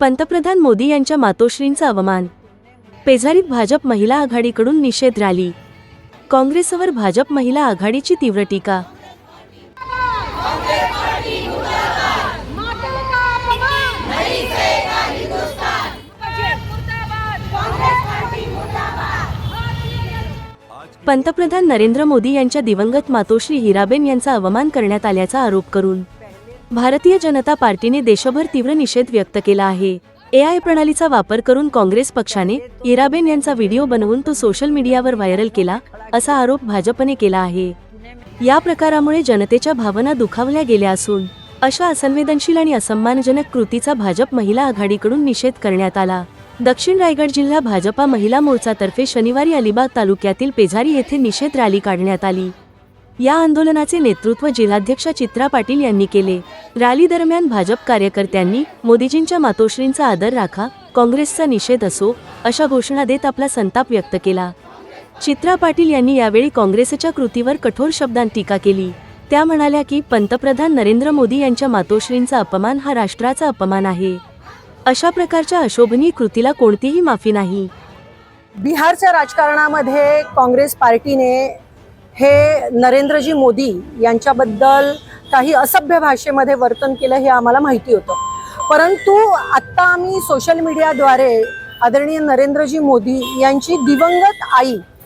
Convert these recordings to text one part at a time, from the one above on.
पंतप्रधान मोदी यांच्या मातोश्रींचा अवमान. पेझारीत भाजप महिला आघाडीकडून निषेध रॅली. काँग्रेसवर भाजप महिला आघाडीची तीव्र टीका. पंतप्रधान नरेंद्र मोदी यांच्या दिवंगत मातोश्री हिराबेन यांचा अवमान करण्यात आल्याचा आरोप करून. भारतीय जनता पार्टीने देशभर तीव्र निषेध व्यक्त केला आहे. एआय प्रणालीचा वापर करून काँग्रेस पक्षाने इराबेन यांचा व्हिडिओ बनवून तो सोशल मीडियावर व्हायरल केला असा आरोप भाजपने केला आहे. या प्रकारामुळे जनतेच्या भावना दुखावल्या गेल्या असून अशा असंवेदनशील आणि असन्मानजनक कृतीचा भाजप महिला आघाडीकडून निषेध करण्यात आला. दक्षिण रायगड जिल्हा भाजपा महिला मोर्चातर्फे शनिवारी अलिबाग तालुक्यातील पेझारी येथे निषेध रॅली काढण्यात आली. या आंदोलनाचे नेतृत्व जिल्हाध्यक्षा चित्रा पाटील यांनी केले. रॅली दरम्यान भाजप कार्यकर्त्यांनी मोदीजींच्या मातोश्रींचा आदर राखा काँग्रेसचा निषेध असो अशा घोषणा देत आपला संताप व्यक्त केला. चित्रा पाटील यांनी यावेळी काँग्रेसच्या कृतीवर कठोर शब्दांत टीका केली. त्या म्हणाल्या की पंतप्रधान नरेंद्र मोदी यांच्या मातोश्रींचा अपमान हा राष्ट्राचा अपमान आहे. अशा प्रकारच्या अशोभनीय कृतीला कोणतीही माफी नाही. बिहारच्या राजकारणामध्ये काँग्रेस पार्टीने हे नरेंद्रजी मोदी यांच्याबद्दल काही असभ्य भाषेमध्ये वर्तन केलं हे आम्हाला माहिती होतं. परंतु आत्ता आम्ही सोशल मीडियाद्वारे आदरणीय नरेंद्रजी मोदी यांची दिवंगत आई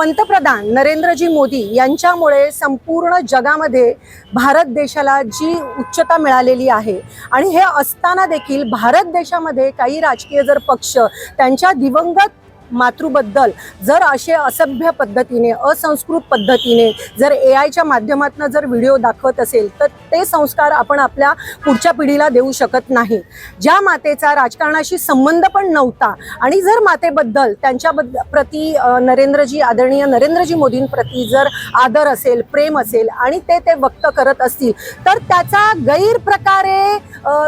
पंतप्रधान नरेंद्रजी मोदी यांच्यामुळे संपूर्ण जगामध्ये भारत देशाला जी उच्चता मिळालेली आहे आणि हे असताना देखील भारत देशामध्ये काही राजकीय जर पक्ष त्यांच्या दिवंगत मातृबद्दल. जर असे असभ्य पद्धतीने असंस्कृत पद्धतीने जर ए आयच्या माध्यमातून जर व्हिडिओ दाखवत असेल तर ते संस्कार आपण आपल्या पुढच्या पिढीला देऊ शकत नाही. ज्या मातेचा राजकारणाशी संबंध पण नव्हता आणि जर मातेबद्दल त्यांच्याबद्दल प्रती नरेंद्रजी आदरणीय नरेंद्रजी मोदींप्रती जर आदर असेल प्रेम असेल आणि ते ते व्यक्त करत असतील तर त्याचा गैरप्रकारे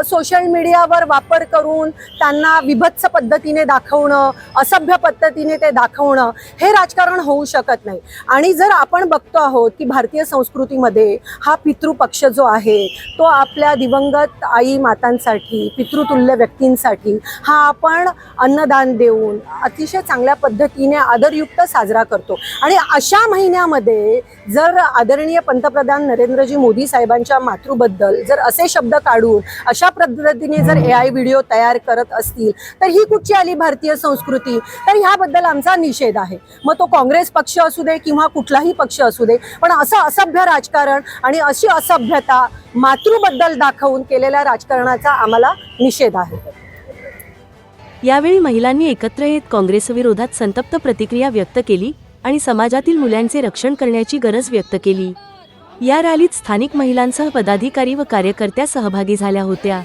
सोशल मीडियावर वापर करून त्यांना विभत्स पद्धतीने दाखवणं असभ्य पद्धतीने ते दाखवणं हे राजकारण होऊ शकत नाही. आणि जर आपण बघतो आहोत की भारतीय संस्कृतीमध्ये हा पितृपक्ष जो आहे तो आपल्या दिवंगत आई मातांसाठी पितृतुल्य व्यक्तींसाठी हा आपण अन्नदान देऊन अतिशय चांगल्या पद्धतीने आदरयुक्त साजरा करतो. आणि अशा महिन्यामध्ये जर आदरणीय पंतप्रधान नरेंद्रजी मोदी साहेबांच्या मातृबद्दल जर असे शब्द काढून अशा पद्धतीने जर ए आय व्हिडिओ तयार करत असतील तर ही कुठची आली भारतीय संस्कृती? तर ह्याबद्दल आमचा निषेध आहे. मग तो काँग्रेस पक्ष असू दे किंवा कुठलाही पक्ष असू दे पण असं असभ्य राजकारण आणि अशी असभ्यता मातृबद्दल दाखवून केलेल्या राजकारणाचा आम्हाला निषेध आहे. यावेळी महिलांनी एकत्र येत काँग्रेसविरोधात संतप्त प्रतिक्रिया व्यक्त केली आणि समाजातील मुलांचे रक्षण करण्याची गरज व्यक्त केली. या रॅलीत स्थानिक महिलांसह पदाधिकारी व कार्यकर्त्या सहभागी झाल्या होत्या.